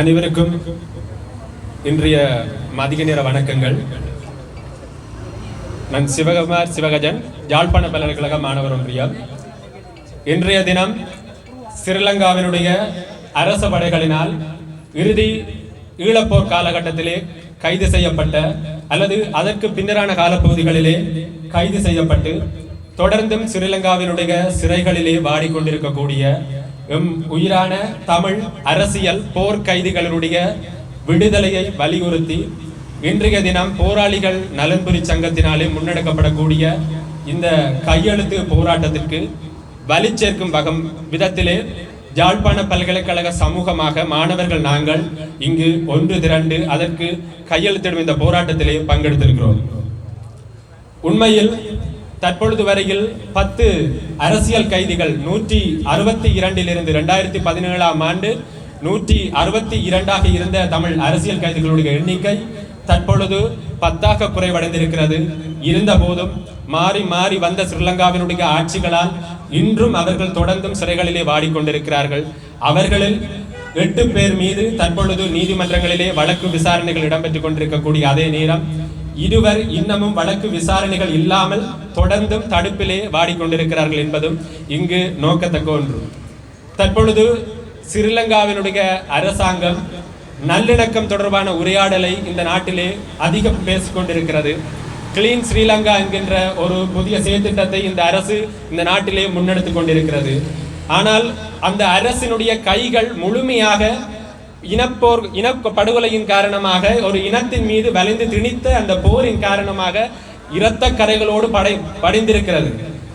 அனைவருக்கும் இன்றைய மதிய நேர வணக்கங்கள். நான் சிவகுமார் சிவகஜன் யாழ்ப்பாண பல்கலைக்கழக மாணவர் ஒன்றியம். இன்றைய தினம் ஸ்ரீலங்காவினுடைய அரச படைகளினால் இறுதி ஈழப்போர் காலகட்டத்திலே கைது செய்யப்பட்ட அல்லது அதற்கு பின்னரான காலப்பகுதிகளிலே கைது செய்யப்பட்டு தொடர்ந்தும் ஸ்ரீலங்காவினுடைய சிறைகளிலே வாடிக்கொண்டிருக்கக்கூடிய எம் உயிரான தமிழ் அரசியல் போர் கைதிகளுடைய விடுதலையை வலியுறுத்தி இன்றைய தினம் போராளிகள் நலன்புரி சங்கத்தினாலே முன்னெடுக்கப்படக்கூடிய இந்த கையெழுத்து போராட்டத்திற்கு வலி சேர்க்கும் வகம் விதத்திலே யாழ்ப்பாண பல்கலைக்கழக சமூகமாக மாணவர்கள் நாங்கள் இங்கு ஒன்று திரண்டு அதற்கு கையெழுத்திடும் இந்த போராட்டத்திலே பங்கெடுத்திருக்கிறோம். உண்மையில் தற்பொழுது வரையில் பத்து அரசியல் கைதிகள் நூற்றி அறுபத்தி இரண்டிலிருந்து ரெண்டாயிரத்தி பதினேழாம் ஆண்டு நூற்றி அறுபத்தி இரண்டாக இருந்த தமிழ் அரசியல் கைதிகளுடைய எண்ணிக்கை தற்பொழுது பத்தாக குறைவடைந்திருக்கிறது. இருந்த போதும் மாறி மாறி வந்த ஸ்ரீலங்காவினுடைய ஆட்சிகளால் இன்றும் அவர்கள் தொடர்ந்தும் சிறைகளிலே வாடிக்கொண்டிருக்கிறார்கள். அவர்களில் எட்டு பேர் மீது தற்பொழுது நீதிமன்றங்களிலே வழக்கு விசாரணைகள் இடம்பெற்றுக் கொண்டிருக்கக்கூடிய அதே நேரம் இருவர் இன்னமும் வழக்கு விசாரணைகள் இல்லாமல் தொடர்ந்தும் தடுப்பிலே வாடிக்கொண்டிருக்கிறார்கள் என்பதும் இங்கு நோக்கத்தக்க ஒன்று. தற்பொழுது ஸ்ரீலங்காவினுடைய அரசாங்கம் நல்லிணக்கம் தொடர்பான உரையாடலை இந்த நாட்டிலே அதிகம் பேசிக்கொண்டிருக்கிறது. கிளீன் ஸ்ரீலங்கா என்கின்ற ஒரு புதிய செயற்திட்டத்தை இந்த அரசு இந்த நாட்டிலே முன்னெடுத்துக் கொண்டிருக்கிறது. ஆனால் அந்த அரசினுடைய கைகள் முழுமையாக இனப்போர் இன படுகொலையின் காரணமாக ஒரு இனத்தின் மீது வளைந்து திணித்த அந்த போரின் காரணமாக இரத்த கரைகளோடு படை படிந்திருக்கிறது.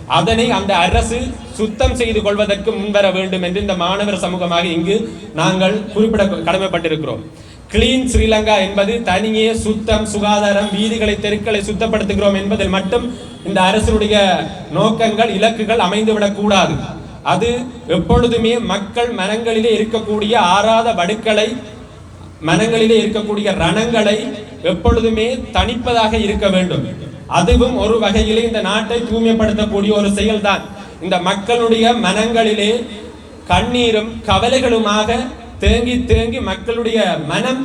அதனை அந்த அரசு சுத்தம் செய்து கொள்வதற்கு முன்வர வேண்டும் என்று இந்த மாணவர் சமூகமாக இங்கு நாங்கள் குறிப்பிட கடமைப்பட்டிருக்கிறோம். கிளீன் ஸ்ரீலங்கா என்பது தனியே சுத்தம் சுகாதாரம் வீதிகளை தெருக்களை சுத்தப்படுத்துகிறோம் என்பதில் மட்டும் இந்த அரசுடைய நோக்கங்கள் இலக்குகள் அமைந்துவிடக் கூடாது அது எப்பொழுதுமே மக்கள் மனங்களிலே இருக்கக்கூடிய ஆறாத வடுக்களை மனங்களிலே இருக்கக்கூடிய ரணங்களை எப்பொழுதுமே தணிப்பதாக இருக்க வேண்டும். அதுவும் ஒரு வகையிலே இந்த நாட்டை தூய்மைப்படுத்தக்கூடிய ஒரு செயல்தான். இந்த மக்களுடைய மனங்களிலே கண்ணீரும் கவலைகளுமாக தேங்கி தேங்கி மக்களுடைய மனம்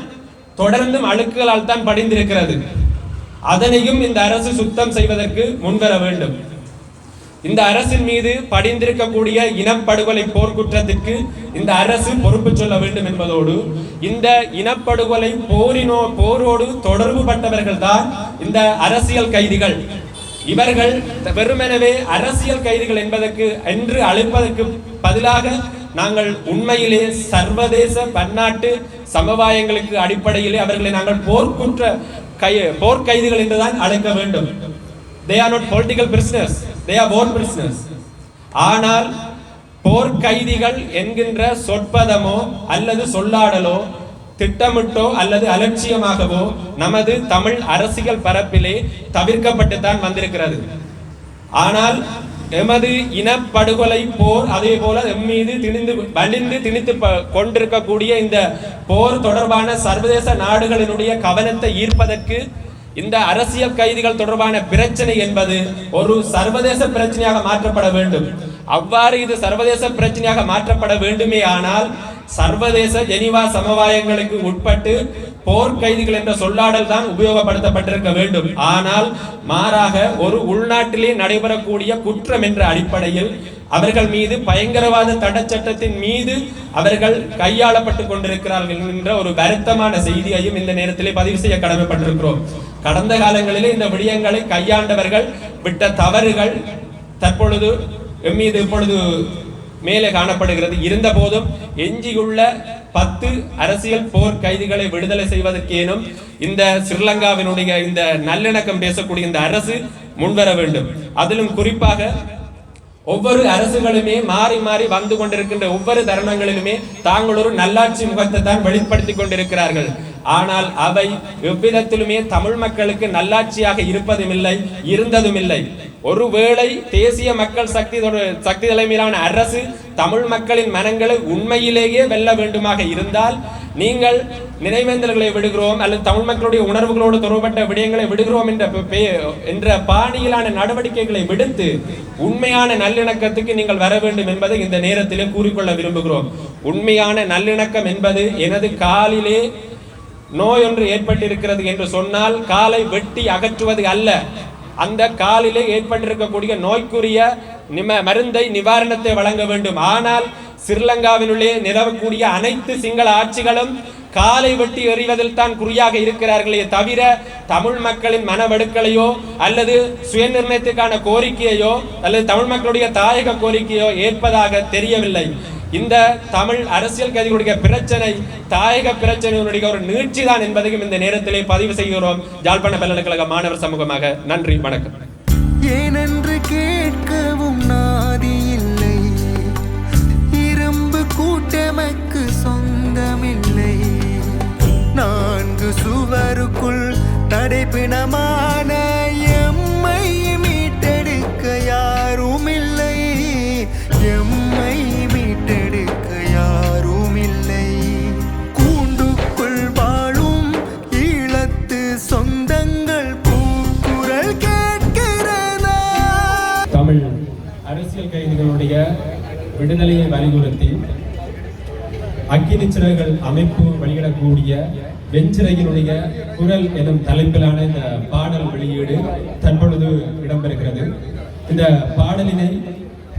தொடர்ந்தும் அழுக்குகளால் தான் படிந்திருக்கிறது. அதனையும் இந்த அரசு சுத்தம் செய்வதற்கு முன்வர வேண்டும். இந்த அரசின் மீது படிந்திருக்கக்கூடிய இனப்படுகொலை போர்க்குற்றத்திற்கு இந்த அரசு பொறுப்பு சொல்ல வேண்டும் என்பதோடு இந்த இனப்படுகொலை போரினோ போரோடு தொடர்பு பட்டவர்கள் தான் இந்த அரசியல் கைதிகள். இவர்கள் வெறுமெனவே அரசியல் கைதிகள் என்பதற்கு என்று அழைப்பதற்கு பதிலாக நாங்கள் உண்மையிலே சர்வதேச பன்னாட்டு சமவாயங்களுக்கு அடிப்படையிலே அவர்களை நாங்கள் போர்க்குற்ற கை போர்க்கைதிகள் என்றுதான் அழைக்க வேண்டும். They are not political prisoners they are bore prisoners ஆனால் போர் கைதிகள் என்கின்ற சொற்பதமோ அல்லது சொல்லாடலோ திட்டமிட்டோ அல்லது அலட்சியமாகவோ நமது தமிழ் அரசியல் பரப்பிலே தவிர்க்கப்பட்டுத்தான் வந்திருக்கிறது. ஆனால் எமது இனப்படுகொலை போர் அதே போல எம் மீது திணிந்து வலிந்து திணித்து கொண்டிருக்கக்கூடிய இந்த போர் தொடர்பான சர்வதேச நாடுகளினுடைய கவனத்தை ஈர்ப்பதற்கு இந்த அரசியல் கைதிகள் தொடர்பான பிரச்சனை என்பது ஒரு சர்வதேச பிரச்சனையாக மாற்றப்பட வேண்டும். அவ்வாறு இது சர்வதேச பிரச்சனையாக மாற்றப்பட வேண்டுமே ஆனால் சர்வதேச ஜெனிவா சமவாயங்களுக்கு உட்பட்டு போர் கைதிகள் என்ற சொல்லாடல் தான் உபயோகப்படுத்தப்பட்டிருக்க வேண்டும். ஆனால் மாறாக ஒரு உள்நாட்டிலே நடைபெறக்கூடிய குற்றம் என்ற அடிப்படையில் அவர்கள் மீது பயங்கரவாத தடச்சட்டத்தின் மீது அவர்கள் கையாளப்பட்டு கொண்டிருக்கிறார்கள் என்ற ஒரு வருத்தமான செய்தியையும் இந்த நேரத்திலே பதிவு செய்ய கடமைப்பட்டிருக்கிறோம். கடந்த காலங்களிலே இந்த விடயங்களை கையாண்டவர்கள் விட்ட தவறுகள் தற்பொழுது எம்மீது இப்பொழுது மேலே காணப்படுகிறது. இருந்த போதும் எஞ்சியுள்ள பத்து அரசியல் போர் கைதிகளை விடுதலை செய்வதற்கேனும் இந்த ஸ்ரீலங்காவினுடைய இந்த நல்லிணக்கம் பேசக்கூடிய இந்த அரசு முன்வர வேண்டும். அதிலும் குறிப்பாக ஒவ்வொரு அரசுகளுமே மாறி மாறி வந்து கொண்டிருக்கின்ற ஒவ்வொரு தருணங்களிலுமே தாங்கள் ஒரு நல்லாட்சி முகத்தை தான் வெளிப்படுத்திக் கொண்டிருக்கிறார்கள். ஆனால் அவை எவ்விதத்திலுமே தமிழ் மக்களுக்கு நல்லாட்சியாக இருப்பதும் இல்லை இருந்ததும் இல்லை ஒருவேளை தேசிய மக்கள் சக்தி சக்தி தலைமையிலான அரசு தமிழ் மக்களின் மனங்களை உண்மையிலேயே வெல்ல வேண்டுமாக இருந்தால் நீங்கள் நினைவேந்தல்களை விடுகிறோம் அல்லது தமிழ் மக்களுடைய உணர்வுகளோடு தொடர்பட்ட விடயங்களை விடுகிறோம் என்ற பே- என்ற பாணியிலான நடவடிக்கைகளை விடுத்து உண்மையான நல்லிணக்கத்துக்கு நீங்கள் வர வேண்டும் என்பதை இந்த நேரத்திலே கூறிக்கொள்ள விரும்புகிறோம். உண்மையான நல்லிணக்கம் என்பது எனது காலிலே நோய் ஒன்று ஏற்பட்டிருக்கிறது என்று சொன்னால் காலை வெட்டி அகற்றுவது அல்ல. அந்த காலிலே ஏற்பட்டிருக்கக்கூடிய நோய்க்குரிய நிம மருந்தை நிவாரணத்தை வழங்க வேண்டும். ஆனால் ஸ்ரீலங்காவினுள்ளே நிலவக்கூடிய அனைத்து சிங்கள ஆட்சிகளும் காலை வெட்டி எறிவதில் தான் குறியாக இருக்கிறார்களே தவிர தமிழ் மக்களின் மனவடுக்கலையோ அல்லது சுயநிர்ணயத்துக்கான கோரிக்கையோ அல்லது தமிழ் மக்களுடைய தாயக கோரிக்கையோ ஏற்பதாக தெரியவில்லை. இந்த தமிழ் அரசியல் கைதிகளுடைய பிரச்சனை தாயக பிரச்சனை ஒரு நீட்சி தான் என்பதையும் இந்த நேரத்திலே பதிவு செய்கிறோம். யாழ்ப்பாண பல்கலைக்கழக மாணவர் சமூகமாக நன்றி வணக்கம். ஏனென்று கேட்கவும் நாதி கூட்டமைக்கு சொந்தமில்லை. நான்கு சுவருக்குள் தடைப்பிணமான எம்மை மீட்டெடுக்க யாரும் இல்லை எம்மை மீட்டெடுக்க யாரும் இல்லை கூண்டுக்குள் வாழும் ஈழத்து சொந்தங்கள் பூக்குரல் கேட்கிறதா? தமிழ் அரசியல் கைதிகளுடைய விடுதலையை வலியுறுத்தி அக்கினி சிறகுகள் அமைப்பு வெளியிடக்கூடிய வெஞ்சிறையினுடைய குரல் எனும் தலைப்பிலான இந்த பாடல் வெளியீடு தற்பொழுது இடம்பெறுகிறது. இந்த பாடலினை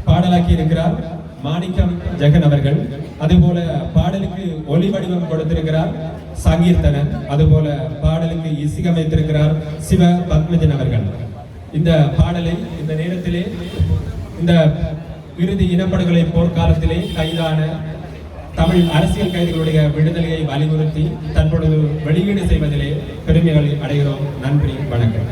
பாடலாக்கி இருக்கிறார் மாணிக்கம் ஜெகன் அவர்கள். அதுபோல பாடலுக்கு ஒலி வடிவம் கொடுத்திருக்கிறார் சங்கீர்த்தனன். அதுபோல பாடலுக்கு இசையமைத்திருக்கிறார் சிவ பத்மஜன் அவர்கள். இந்த பாடலை இந்த நேரத்திலே இந்த இறுதி இனப்படுகொலை போர்க்காலத்திலே கைதான தமிழ் அரசியல் கைதிகளுடைய விடுதலையை வலியுறுத்தி தற்பொழுது வெளியீடு செய்வதிலே பெருமைகளை அடைகிறோம். நன்றி வணக்கம்.